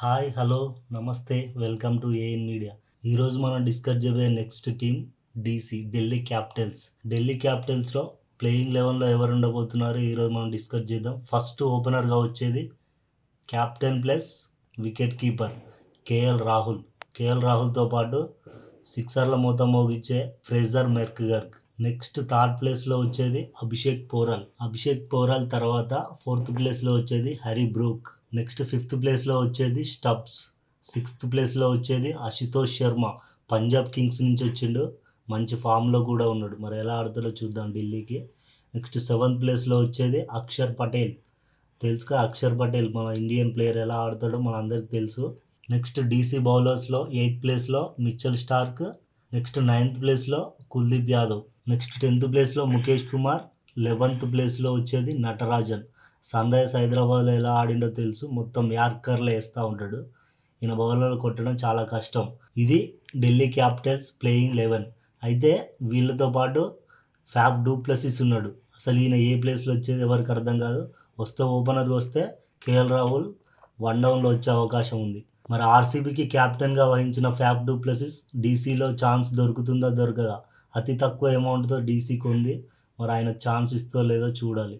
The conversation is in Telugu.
హాయ్ హలో నమస్తే వెల్కమ్ టు ఏఎన్ మీడియా. ఈరోజు మనం డిస్కస్ చేయబోయే next team DC Delhi Capitals. Delhi క్యాపిటల్స్లో playing లెవెన్లో ఎవరు ఉండబోతున్నారు? ఈరోజు మనం డిస్కస్ చేద్దాం. ఫస్ట్ ఓపెనర్గా వచ్చేది captain plus wicket keeper KL Rahul. KL రాహుల్తో పాటు సిక్సర్ల మూత మోగించే ఫ్రేజర్ మెర్క్గర్గ్ నెక్స్ట్ థర్డ్ ప్లేస్లో వచ్చేది అభిషేక్ పోరాల్. అభిషేక్ పోరాల్ తర్వాత ఫోర్త్ ప్లేస్లో వచ్చేది హరి బ్రూక్. నెక్స్ట్ ఫిఫ్త్ ప్లేస్లో వచ్చేది స్టబ్స్. సిక్స్త్ ప్లేస్లో వచ్చేది అశుతోష్ శర్మ. పంజాబ్ కింగ్స్ నుంచి వచ్చిండు. మంచి ఫామ్లో కూడా ఉన్నాడు. మరి ఎలా ఆడతాడో చూద్దాం ఢిల్లీకి. నెక్స్ట్ సెవెంత్ ప్లేస్లో వచ్చేది అక్షర్ పటేల్. తెలుసుగా అక్షర్ పటేల్ మన ఇండియన్ ప్లేయర్ ఎలా ఆడతాడో మన అందరికి తెలుసు. నెక్స్ట్ డీసీ బౌలర్స్లో ఎయిత్ ప్లేస్లో మిచ్చల్ స్టార్క్. నెక్స్ట్ నైన్త్ ప్లేస్లో కుల్దీప్ యాదవ్. నెక్స్ట్ టెన్త్ ప్లేస్లో ముఖేష్ కుమార్. లెవెన్త్ ప్లేస్లో వచ్చేది నటరాజన్. సన్ రైజ్ హైదరాబాద్లో ఎలా ఆడిండో తెలుసు. మొత్తం యార్కర్లో వేస్తూ ఉంటాడు. ఈయన బౌలర్లు కొట్టడం చాలా కష్టం. ఇది ఢిల్లీ క్యాపిటల్స్ ప్లేయింగ్ లెవెన్. అయితే వీళ్ళతో పాటు ఫ్యాబ్ డూప్లసిస్ ఉన్నాడు. అసలు ఈయన ఏ ప్లేస్లో వచ్చేది ఎవరికి అర్థం కాదు. వస్తే ఓపెనర్ వస్తే కేఎల్ రాహుల్ వన్ డౌన్లో వచ్చే అవకాశం ఉంది. మరి ఆర్సీబీకి క్యాప్టెన్గా వహించిన ఫ్యాబ్ డూప్లసిస్ డీసీలో ఛాన్స్ దొరుకుతుందా దొరకదా? అతి తక్కువ అమౌంట్తో డీసీకి ఉంది. మరి ఆయన ఛాన్స్ ఇస్తో లేదో చూడాలి.